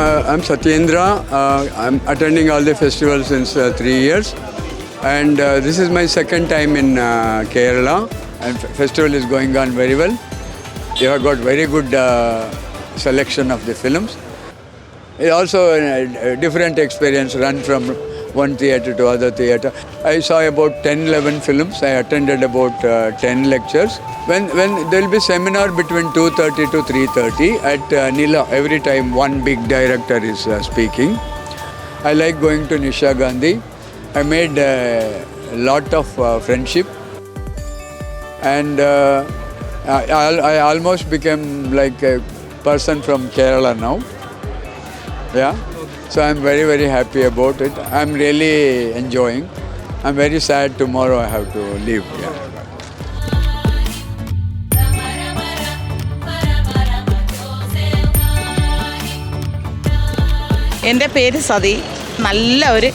I'm Satyendra. Uh, I'm attending all the festivals since uh, three years, and uh, this is my second time in uh, Kerala. And festival is going on very well. You have got very good uh, selection of the films. It also a, a different experience. Run from one theater to other theater. I saw about 10, 11 films. I attended about uh, 10 lectures. When when there will be seminar between 2:30 to 3:30 at uh, Nila. Every time one big director is uh, speaking. I like going to Nisha Gandhi. I made a lot of uh, friendship, and uh, I, I I almost became like a person from Kerala now. Yeah. So I'm very, very happy about it. I'm really enjoying. I'm very sad tomorrow I have to leave. Yeah. എന്റെ പേര് സതി നല്ല ഒരു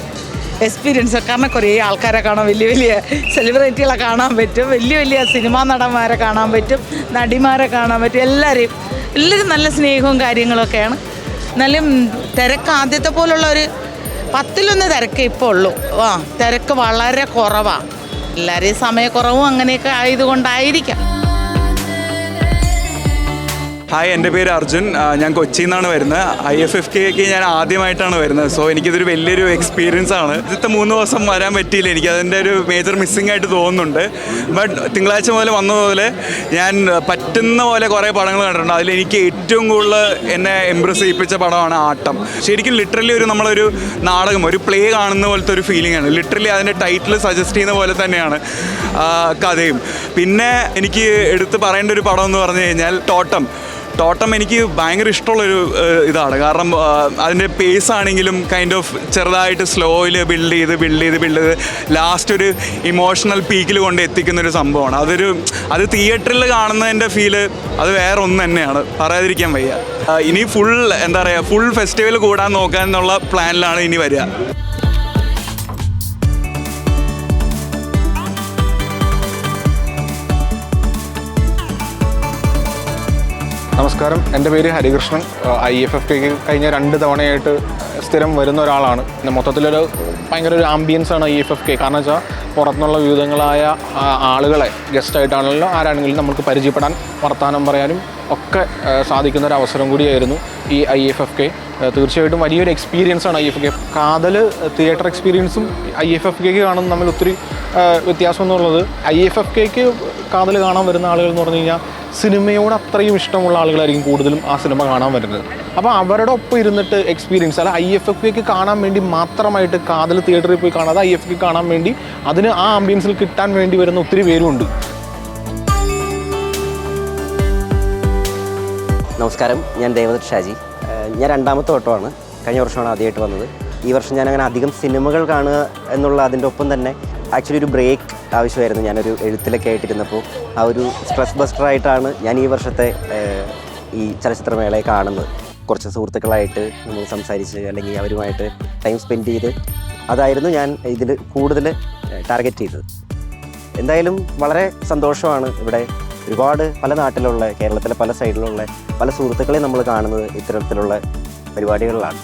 experience കാരണം കുറേ ആൾക്കാരെ കാണാം വലിയ വലിയ സെലിബ്രിറ്റികളെ കാണാൻ പറ്റും വലിയ വലിയ സിനിമാ നടന്മാരെ കാണാൻ പറ്റും നടിമാരെ കാണാൻ പറ്റും എല്ലാവരെയും എല്ലാവരും നല്ല സ്നേഹവും കാര്യങ്ങളൊക്കെയാണ് എന്നാലും തിരക്ക് ആദ്യത്തെ പോലുള്ള ഒരു പത്തിലൊന്ന് തിരക്ക് ഇപ്പോൾ ഉള്ളൂ. ആ തിരക്ക് വളരെ കുറവാണ് എല്ലാവരെയും സമയക്കുറവും അങ്ങനെയൊക്കെ ആയതുകൊണ്ടായിരിക്കാം. ഹായ് എന്റെ പേര് അർജുൻ. ഞാൻ കൊച്ചിയിൽ നിന്നാണ് വരുന്നത് ഐ എഫ് എഫ് കെക്ക് ഞാൻ ആദ്യമായിട്ടാണ് വരുന്നത്. സോ എനിക്കിതൊരു വലിയൊരു എക്സ്പീരിയൻസ് ആണ്. ഇന്നത്തെ മൂന്ന് ദിവസം വരാൻ പറ്റിയില്ല. എനിക്ക് അതിന്റെ ഒരു മേജർ മിസ്സിംഗ് ആയിട്ട് തോന്നുന്നുണ്ട്. ബട്ട് തിങ്കളാഴ്ച മുതൽ വന്ന പോലെ ഞാൻ പറ്റുന്ന പോലെ കുറേ പടങ്ങൾ കണ്ടിട്ടുണ്ട്. അതിൽ എനിക്ക് ഏറ്റവും കൂടുതൽ എന്നെ എംപ്രസ് ചെയ്യിപ്പിച്ച പടമാണ് ആട്ടം. ശരിക്കും ലിറ്ററലി ഒരു നമ്മളൊരു നാടകം ഒരു പ്ലേ കാണുന്ന പോലത്തെ ഒരു ഫീലിംഗ് ആണ്. ലിറ്ററലി അതിന്റെ ടൈറ്റിൽ സജസ്റ്റ് ചെയ്യുന്ന പോലെ തന്നെയാണ് കഥയും. പിന്നെ എനിക്ക് എടുത്ത് പറയേണ്ട ഒരു പടം എന്ന് പറഞ്ഞു കഴിഞ്ഞാൽ ടോട്ടം ടോട്ടം എനിക്ക് ഭയങ്കര ഇഷ്ടമുള്ളൊരു ഇതാണ്. കാരണം അതിന്റെ പേസ് ആണെങ്കിലും കൈൻഡ് ഓഫ് ചെറുതായിട്ട് സ്ലോയിൽ ബിൽഡ് ചെയ്ത് ബിൽഡ് ചെയ്ത് ബിൽഡ് ചെയ്ത് ലാസ്റ്റ് ഒരു ഇമോഷണൽ പീക്കിൽ കൊണ്ട് എത്തിക്കുന്ന ഒരു സംഭവമാണ്. അതൊരു അത് തിയേറ്ററിൽ കാണുന്നതിന്റെ ഫീൽ അത് വേറെ ഒന്ന് തന്നെയാണ്. പറയാതിരിക്കാൻ വയ്യ. ഇനി ഫുൾ എന്താ പറയുക ഫുൾ ഫെസ്റ്റിവൽ കൂടാൻ നോക്കാൻ എന്നുള്ള പ്ലാനിലാണ് ഇനി വരിക. നമസ്കാരം. എന്റെ പേര് ഹരികൃഷ്ണൻ. ഐ എഫ് എഫ് കെക്ക് കഴിഞ്ഞ രണ്ട് തവണയായിട്ട് സ്ഥിരം വരുന്ന ഒരാളാണ്. പിന്നെ മൊത്തത്തിലൊരു ഭയങ്കര ഒരു ആംബിയൻസ് ആണ് ഐ എഫ് എഫ് കെ കാരണം വെച്ചാൽ പുറത്തുനിന്നുള്ള വിവിധങ്ങളായ ആളുകളെ ഗസ്റ്റായിട്ടാണല്ലോ ആരാണെങ്കിലും നമുക്ക് പരിചയപ്പെടാൻ വർത്തമാനം പറയാനും ഒക്കെ സാധിക്കുന്ന ഒരു അവസരം കൂടിയായിരുന്നു ഈ ഐ എഫ് എഫ് കെ തീർച്ചയായിട്ടും വലിയൊരു എക്സ്പീരിയൻസ് ആണ് I F K Kaathal theatre എക്സ്പീരിയൻസും ഐ എഫ് എഫ് കെക്ക് കാണുന്ന നമ്മൾ ഒത്തിരി വ്യത്യാസം എന്നുള്ളത് ഐ എഫ് എഫ് കെക്ക് കാതൽ കാണാൻ വരുന്ന ആളുകൾ എന്ന് പറഞ്ഞു കഴിഞ്ഞാൽ സിനിമയോട് അത്രയും ഇഷ്ടമുള്ള ആളുകളായിരിക്കും കൂടുതലും ആ സിനിമ കാണാൻ വരുന്നത്. അപ്പോൾ അവരുടെ ഒപ്പം ഇരുന്നിട്ട് എക്സ്പീരിയൻസ് അല്ല ഐ എഫ് എഫ് കെക്ക് കാണാൻ വേണ്ടി മാത്രമായിട്ട് കാതൽ തിയേറ്ററിൽ പോയി കാണാതെ ഐ എഫ് കെ കാണാൻ വേണ്ടി അതിന് ആ ആംബിയൻസിൽ കിട്ടാൻ വേണ്ടി വരുന്ന ഒത്തിരി പേരുമുണ്ട് നമസ്കാരം. ഞാൻ ദേവദത്ത് ഷാജി. ഞാൻ രണ്ടാമത്തെ ഓട്ടമാണ് കഴിഞ്ഞ വർഷമാണ് ആദ്യമായിട്ട് വന്നത്. ഈ വർഷം ഞാൻ അങ്ങനെ അധികം സിനിമകൾ കാണുക എന്നുള്ള അതിന്റെ ഒപ്പം തന്നെ ആക്ച്വലി ഒരു ബ്രേക്ക് ആവശ്യമായിരുന്നു. ഞാനൊരു എഴുത്തിലൊക്കെ ആയിട്ടിരുന്നപ്പോൾ ആ ഒരു സ്ട്രെസ് ബസ്റ്ററായിട്ടാണ് ഞാൻ ഈ വർഷത്തെ ഈ ചലച്ചിത്രമേളയെ കാണുന്നത്. കുറച്ച് സുഹൃത്തുക്കളായിട്ട് നമ്മൾ സംസാരിച്ച് അല്ലെങ്കിൽ അവരുമായിട്ട് ടൈം സ്പെൻഡ് ചെയ്ത് അതായിരുന്നു ഞാൻ ഇതിൽ കൂടുതൽ ടാർഗറ്റ് ചെയ്തത്. എന്തായാലും വളരെ സന്തോഷമാണ് ഇവിടെ ഒരുപാട് പല നാട്ടിലുള്ള കേരളത്തിലെ പല സൈഡിലുള്ള പല സുഹൃത്തുക്കളെ നമ്മൾ കാണുന്നത് ഇത്തരത്തിലുള്ള പരിപാടികളിലാണ്.